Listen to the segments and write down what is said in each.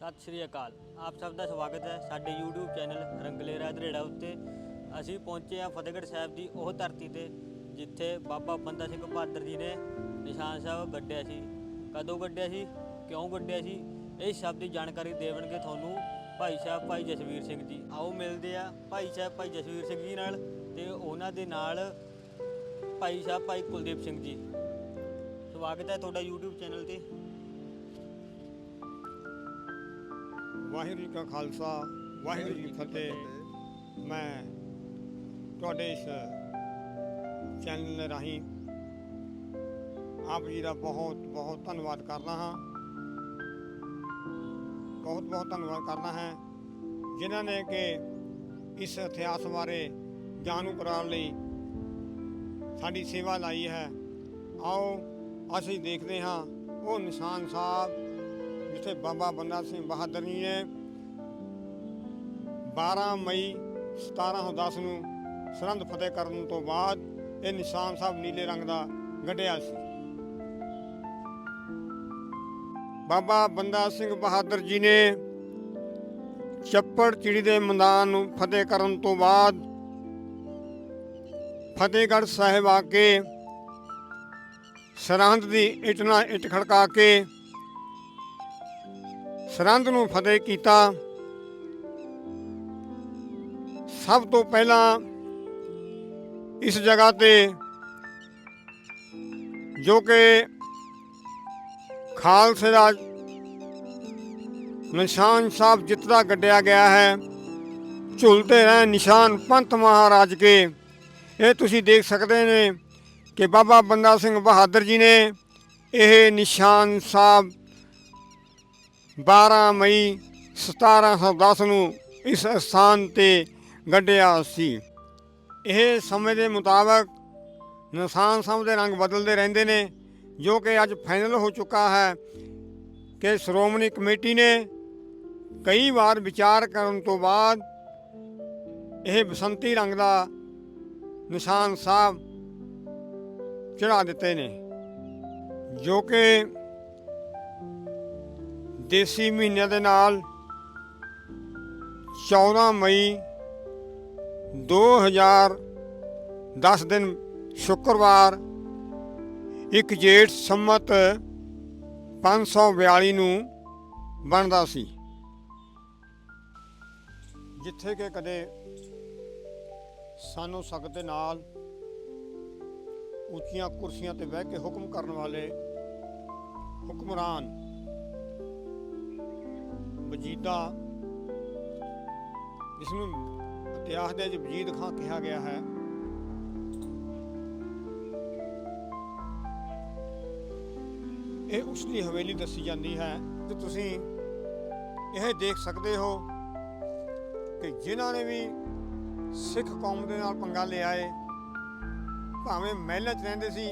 ਸਤਿ ਸ਼੍ਰੀ ਅਕਾਲ। ਆਪ ਸਭ ਦਾ ਸਵਾਗਤ ਹੈ ਸਾਡੇ YouTube ਚੈਨਲ ਰੰਗਲੇਰਾ ਧਰੇੜਾ ਉੱਤੇ। ਅਸੀਂ ਪਹੁੰਚੇ ਹਾਂ ਫਤਿਹਗੜ੍ਹ ਸਾਹਿਬ ਦੀ ਉਹ ਧਰਤੀ ਤੇ, ਜਿੱਥੇ ਬਾਬਾ ਬੰਦਾ ਸਿੰਘ ਬਹਾਦਰ ਜੀ ਨੇ ਨਿਸ਼ਾਨ ਸਾਹਿਬ ਗੱਡਿਆ ਸੀ। ਕਦੋਂ ਗੱਡਿਆ ਸੀ? ਕਿਉਂ ਗੱਡਿਆ ਸੀ? ਇਹ ਸਭ ਦੀ ਜਾਣਕਾਰੀ ਦੇਵਣਗੇ ਤੁਹਾਨੂੰ ਭਾਈ ਸਾਹਿਬ ਭਾਈ ਜਸਵੀਰ ਸਿੰਘ ਜੀ। ਆਓ ਮਿਲਦੇ ਆ ਭਾਈ ਸਾਹਿਬ ਭਾਈ ਜਸਵੀਰ ਸਿੰਘ ਜੀ ਨਾਲ ਤੇ ਉਹਨਾਂ ਦੇ ਨਾਲ ਭਾਈ ਸਾਹਿਬ ਭਾਈ ਕੁਲਦੀਪ ਸਿੰਘ ਜੀ। ਸਵਾਗਤ ਹੈ ਤੁਹਾਡਾ YouTube ਚੈਨਲ ਤੇ। ਵਾਹਿਗੁਰੂ ਜੀ ਕਾ ਖਾਲਸਾ, ਵਾਹਿਗੁਰੂ ਜੀ ਕੀ ਫਤਿਹ। ਮੈਂ ਤੁਹਾਡੇ ਇਸ ਚੈਨਲ ਦੇ ਰਾਹੀਂ ਆਪ ਜੀ ਦਾ ਬਹੁਤ ਬਹੁਤ ਧੰਨਵਾਦ ਕਰਦਾ ਹਾਂ। ਬਹੁਤ ਬਹੁਤ ਧੰਨਵਾਦ ਕਰਦਾ ਹੈ, ਜਿਨ੍ਹਾਂ ਨੇ ਕਿ ਇਸ ਇਤਿਹਾਸ ਬਾਰੇ ਜਾਣੂ ਕਰਾਉਣ ਲਈ ਸਾਡੀ ਸੇਵਾ ਲਾਈ ਹੈ। ਆਓ, ਅਸੀਂ ਦੇਖਦੇ ਹਾਂ, ਉਹ ਨਿਸ਼ਾਨ ਸਾਹਿਬ ਜਿੱਥੇ ਬਾਬਾ ਬੰਦਾ ਸਿੰਘ ਬਹਾਦਰ ਜੀ ਨੇ 12 ਮਈ 1710 ਨੂੰ ਸਰਹੰਦ ਫਤਿਹ ਕਰਨ ਤੋਂ ਬਾਅਦ ਇਹ ਨਿਸ਼ਾਨ ਸਾਹਿਬ ਨੀਲੇ ਰੰਗ ਦਾ ਗੱਡਿਆ ਸੀ। ਬਾਬਾ ਬੰਦਾ ਸਿੰਘ ਬਹਾਦਰ ਜੀ ਨੇ ਚੱਪੜ ਚਿੜੀ ਦੇ ਮੈਦਾਨ ਨੂੰ ਫਤਿਹ ਕਰਨ ਤੋਂ ਬਾਅਦ ਫਤਿਹਗੜ੍ਹ ਸਾਹਿਬ ਆ ਕੇ ਸਰਹੰਦ ਦੀ ਇੱਟ ਨਾਲ ਇੱਟ ਖੜਕਾ ਕੇ ਸਰਹੰਦ ਨੂੰ ਫਤਿਹ ਕੀਤਾ। ਸਭ ਤੋਂ ਪਹਿਲਾਂ ਇਸ ਜਗ੍ਹਾ ਤੇ ਜੋ ਕਿ ਖਾਲਸੇ ਦਾ ਨਿਸ਼ਾਨ ਸਾਹਿਬ ਜਿੱਤਦਾ ਗੱਡਿਆ ਗਿਆ ਹੈ, ਝੁਲਦੇ ਰਹੇ ਨਿਸ਼ਾਨ ਪੰਥ ਮਹਾਰਾਜ ਕੇ। ਇਹ ਤੁਸੀਂ ਦੇਖ ਸਕਦੇ ਨੇ ਕਿ ਬਾਬਾ ਬੰਦਾ ਸਿੰਘ ਬਹਾਦਰ ਜੀ ਨੇ ਇਹ ਨਿਸ਼ਾਨ ਸਾਹਿਬ 12 ਮਈ 1710 ਨੂੰ ਇਸ ਸਥਾਨ ਤੇ ਗੱਡਿਆ ਸੀ। ਇਹ ਸਮੇਂ ਦੇ ਮੁਤਾਬਕ ਨਿਸ਼ਾਨ ਸਾਹਿਬ ਦੇ ਰੰਗ ਬਦਲਦੇ ਰਹਿੰਦੇ ਨੇ, ਜੋ ਕਿ ਅੱਜ ਫਾਈਨਲ ਹੋ ਚੁੱਕਾ ਹੈ ਕਿ ਸ਼੍ਰੋਮਣੀ ਕਮੇਟੀ ਨੇ ਕਈ ਵਾਰ ਵਿਚਾਰ ਕਰਨ ਤੋਂ ਬਾਅਦ ਇਹ ਬਸੰਤੀ ਰੰਗ ਦਾ ਨਿਸ਼ਾਨ ਸਾਹਿਬ ਚੜਾ ਦਿੱਤੇ ਨੇ, ਜੋ ਕਿ ਦੇਸੀ ਮਹੀਨਿਆਂ ਦੇ ਨਾਲ 14 ਮਈ 2010 ਦਿਨ ਸ਼ੁੱਕਰਵਾਰ ਇੱਕ ਜੇਠ ਸੰਮਤ 542 ਨੂੰ ਬਣਦਾ ਸੀ। ਜਿੱਥੇ ਕਿ ਕਦੇ ਸਾਨੂੰ ਸਖਤ ਦੇ ਨਾਲ ਉੱਚੀਆਂ ਕੁਰਸੀਆਂ ਤੇ ਬਹਿ ਕੇ ਹੁਕਮ ਕਰਨ ਵਾਲੇ ਹੁਕਮਰਾਨ ਵਜੀਦਾ ਜਿਸ ਨੂੰ ਇਤਿਹਾਸ ਦੇ ਵਿੱਚ ਵਜੀਦ ਖਾਂ ਕਿਹਾ ਗਿਆ ਹੈ। ਇਹ ਉਸ ਦੀ ਹਵੇਲੀ ਦੱਸੀ ਜਾਂਦੀ ਹੈ ਤੇ ਤੁਸੀਂ ਇਹ ਦੇਖ ਸਕਦੇ ਹੋ ਕਿ ਜਿਨ੍ਹਾਂ ਨੇ ਵੀ ਸਿੱਖ ਕੌਮ ਦੇ ਨਾਲ ਪੰਗਾ ਲਿਆ ਏ, ਭਾਵੇਂ ਮਹਿਲਾਂ 'ਚ ਰਹਿੰਦੇ ਸੀ,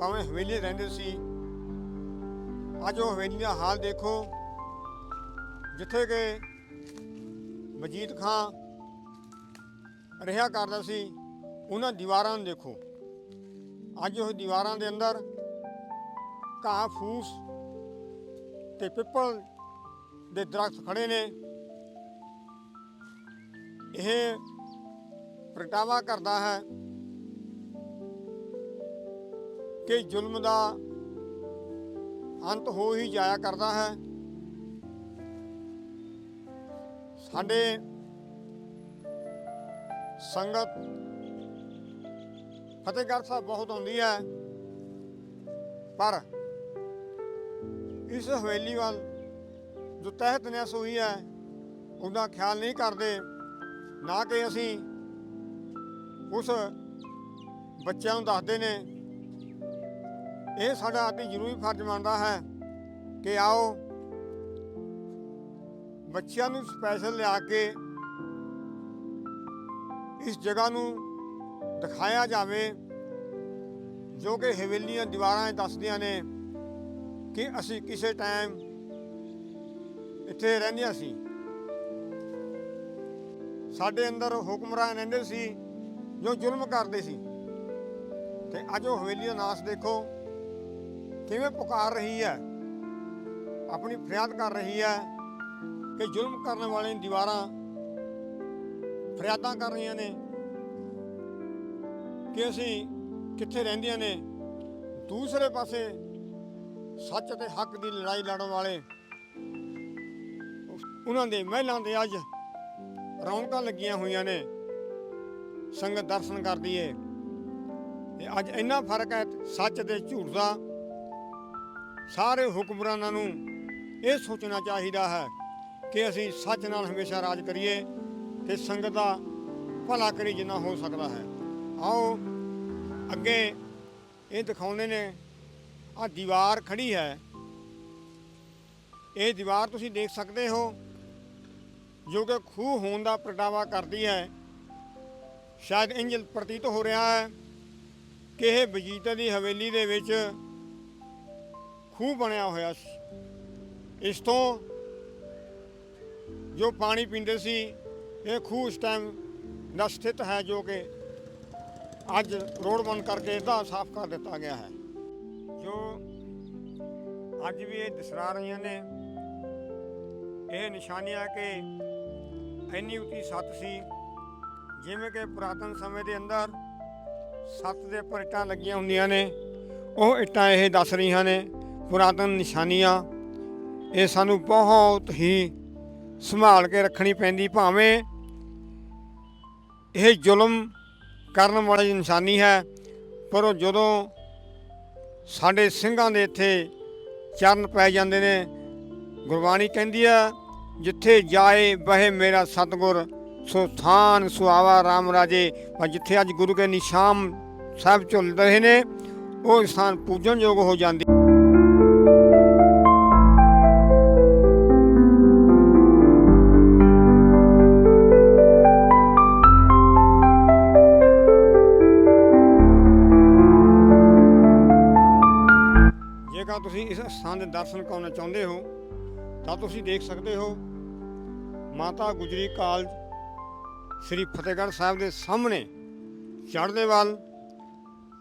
ਭਾਵੇਂ ਹਵੇਲੀ ਰਹਿੰਦੇ ਸੀ, ਅੱਜ ਉਹ ਹਵੇਲੀ ਦਾ ਹਾਲ ਦੇਖੋ। ਜਿੱਥੇ ਕਿ ਮਜੀਦ ਖਾਂ ਰਿਹਾ ਕਰਦਾ ਸੀ, ਉਹਨਾਂ ਦੀਵਾਰਾਂ ਨੂੰ ਦੇਖੋ। ਅੱਜ ਉਹ ਦੀਵਾਰਾਂ ਦੇ ਅੰਦਰ ਘਾਹ, ਫੂਸ ਤੇ ਪਿੱਪਲ ਦੇ ਦਰਖਤ ਖੜੇ ਨੇ। ਇਹ ਪ੍ਰਗਟਾਵਾ ਕਰਦਾ ਹੈ ਕਿ ਜ਼ੁਲਮ ਦਾ ਅੰਤ ਹੋ ਹੀ ਜਾਇਆ ਕਰਦਾ ਹੈ। ਸਾਡੇ ਸੰਗਤ ਫਤਿਹਗੜ੍ਹ ਸਾਹਿਬ ਬਹੁਤ ਆਉਂਦੀ ਹੈ, ਪਰ ਇਸ ਹਵੇਲੀ ਵੱਲ ਜੋ ਤਹਿਤ ਨੈਸ ਹੋਈ ਹੈ, ਉਹਦਾ ਖਿਆਲ ਨਹੀਂ ਕਰਦੇ, ਨਾ ਕਿ ਅਸੀਂ ਉਸ ਬੱਚਿਆਂ ਨੂੰ ਦੱਸਦੇ ਨੇ। ਇਹ ਸਾਡਾ ਅਤੀ ਜ਼ਰੂਰੀ ਫਰਜ਼ ਬਣਦਾ ਹੈ ਕਿ ਆਓ ਬੱਚਿਆਂ ਨੂੰ ਸਪੈਸ਼ਲ ਲਿਆ ਕੇ ਇਸ ਜਗ੍ਹਾ ਨੂੰ ਦਿਖਾਇਆ ਜਾਵੇ, ਜੋ ਕਿ ਹਵੇਲੀਆਂ ਦੀਵਾਰਾਂ ਦੱਸਦੀਆਂ ਨੇ ਕਿ ਅਸੀਂ ਕਿਸੇ ਟਾਈਮ ਇੱਥੇ ਰਹਿੰਦੀਆਂ ਸੀ। ਸਾਡੇ ਅੰਦਰ ਹੁਕਮਰਾਨ ਰਹਿੰਦੇ ਸੀ, ਜੋ ਜ਼ੁਲਮ ਕਰਦੇ ਸੀ। ਤੇ ਅੱਜ ਉਹ ਹਵੇਲੀ ਦਾ ਨਾਸ ਦੇਖੋ, ਕਿਵੇਂ ਪੁਕਾਰ ਰਹੀ ਹੈ, ਆਪਣੀ ਫਰਿਆਦ ਕਰ ਰਹੀ ਹੈ। ਕਿ ਜ਼ੁਲਮ ਕਰਨ ਵਾਲੇ ਦੀਵਾਰਾਂ ਫਰਿਆਦਾਂ ਕਰ ਰਹੀਆਂ ਨੇ, ਕਿ ਅਸੀਂ ਕਿੱਥੇ ਰਹਿੰਦੀਆਂ ਨੇ, ਦੂਸਰੇ ਪਾਸੇ ਸੱਚ ਤੇ ਹੱਕ ਦੀ ਲੜਾਈ ਲੜਨ ਵਾਲੇ ਉਹਨਾਂ ਦੇ ਮਹਿਲਾਂ ਦੇ ਅੱਜ ਰੌਣਕਾਂ ਲੱਗੀਆਂ ਹੋਈਆਂ ਨੇ, ਸੰਗਤ ਦਰਸ਼ਨ ਕਰਦੀ ਏ। ਤੇ ਅੱਜ ਇੰਨਾ ਫ਼ਰਕ ਹੈ ਸੱਚ ਤੇ ਝੂਠ ਦਾ, ਸਾਰੇ ਹੁਕਮਰਾਨਾਂ ਨੂੰ ਇਹ ਸੋਚਣਾ ਚਾਹੀਦਾ ਹੈ ਕਿ ਅਸੀਂ ਸੱਚ ਨਾਲ ਹਮੇਸ਼ਾ ਰਾਜ ਕਰੀਏ ਤੇ ਸੰਗਤ ਦਾ ਭਲਾ ਕਰੀ ਜਿੰਨਾ ਹੋ ਸਕਦਾ ਹੈ। ਆਓ, ਅੱਗੇ ਇਹ ਦਿਖਾਉਂਦੇ ਨੇ ਆ ਦੀਵਾਰ ਖੜੀ ਹੈ। ਇਹ ਦੀਵਾਰ ਤੁਸੀਂ ਦੇਖ ਸਕਦੇ ਹੋ, ਜੋ ਕਿ ਖੂਹ ਹੋਣ ਦਾ ਪ੍ਰਗਟਾਵਾ ਕਰਦੀ ਹੈ। ਸ਼ਾਇਦ ਇੰਜ ਪ੍ਰਤੀਤ ਹੋ ਰਿਹਾ ਹੈ ਕਿ ਇਹ ਬਜੀਤਾ ਦੀ ਹਵੇਲੀ ਦੇ ਵਿੱਚ ਖੂਹ ਬਣਿਆ ਹੋਇਆ ਇਸ ਤੋਂ ਜੋ ਪਾਣੀ ਪੀਂਦੇ ਸੀ, ਇਹ ਖੂਹ ਇਸ ਟਾਈਮ ਦਾ ਸਥਿਤ ਹੈ ਜੋ ਕਿ ਅੱਜ ਰੋਡ ਬੰਦ ਕਰਕੇ ਇਹਦਾ ਸਾਫ਼ ਕਰ ਦਿੱਤਾ ਗਿਆ ਹੈ। ਜੋ ਅੱਜ ਵੀ ਇਹ ਦਸਰਾ ਰਹੀਆਂ ਨੇ, ਇਹ ਨਿਸ਼ਾਨੀਆਂ ਕਿ ਇੰਨੀ ਉੱਚੀ ਸੱਤ ਸੀ, ਜਿਵੇਂ ਕਿ ਪੁਰਾਤਨ ਸਮੇਂ ਦੇ ਅੰਦਰ ਸੱਤ ਦੇ ਉੱਪਰ ਇੱਟਾਂ ਲੱਗੀਆਂ ਹੁੰਦੀਆਂ ਨੇ, ਉਹ ਇੱਟਾਂ ਇਹ ਦੱਸ ਰਹੀਆਂ ਨੇ, ਪੁਰਾਤਨ ਨਿਸ਼ਾਨੀਆਂ, ਇਹ ਸਾਨੂੰ ਬਹੁਤ ਹੀ ਸੰਭਾਲ ਕੇ ਰੱਖਣੀ ਪੈਂਦੀ, ਭਾਵੇਂ ਇਹ ਜ਼ੁਲਮ ਕਰਨ ਵਾਲੀ ਇਨਸਾਨੀ ਹੈ, ਪਰ ਉਹ ਜਦੋਂ ਸਾਡੇ ਸਿੰਘਾਂ ਦੇ ਇੱਥੇ ਚਰਨ ਪੈ ਜਾਂਦੇ ਨੇ, ਗੁਰਬਾਣੀ ਕਹਿੰਦੀ ਆ ਜਿੱਥੇ ਜਾਏ ਬਹੇ ਮੇਰਾ ਸਤਗੁਰ, ਸੋ ਥਾਨ ਸੁਆਵਾ RAM ਰਾਜੇ। ਪਰ ਜਿੱਥੇ ਅੱਜ ਗੁਰੂ ਕੇ ਨਿਸ਼ਾਨ ਸਾਹਿਬ ਝੁੱਲ ਰਹੇ ਨੇ, ਉਹ ਸਥਾਨ ਪੂਜਣਯੋਗ ਹੋ ਜਾਂਦੇ ਜੇਕਰ ਤੁਸੀਂ ਇਸ ਸਥਾਨ ਦੇ ਦਰਸ਼ਨ ਕਰਨਾ ਚਾਹੁੰਦੇ ਹੋ, ਤਾਂ ਤੁਸੀਂ ਦੇਖ ਸਕਦੇ ਹੋ, ਮਾਤਾ ਗੁਜਰੀ ਕਾਲਜ ਸ੍ਰੀ ਫਤਿਹਗੜ੍ਹ ਸਾਹਿਬ ਦੇ ਸਾਹਮਣੇ ਚੜ੍ਹਦੇ ਵੱਲ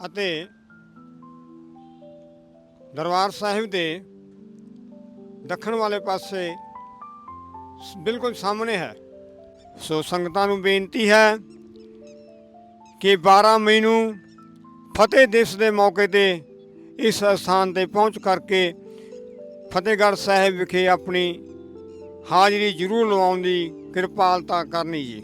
ਅਤੇ ਦਰਬਾਰ ਸਾਹਿਬ ਦੇ ਦੱਖਣ ਵਾਲੇ ਪਾਸੇ ਬਿਲਕੁਲ ਸਾਹਮਣੇ ਹੈ। ਸੋ ਸੰਗਤਾਂ ਨੂੰ ਬੇਨਤੀ ਹੈ ਕਿ 12 ਮਈ ਨੂੰ ਫਤਿਹ ਦਿਵਸ ਦੇ ਮੌਕੇ ਤੇ ਇਸ ਸਥਾਨ ਤੇ ਪਹੁੰਚ ਕਰਕੇ ਫਤਿਹਗੜ੍ਹ ਸਾਹਿਬ ਵਿਖੇ ਆਪਣੀ ਹਾਜ਼ਰੀ ਜ਼ਰੂਰ ਲਵਾਉਣ ਦੀ ਕਿਰਪਾਲਤਾ ਕਰਨੀ ਜੀ।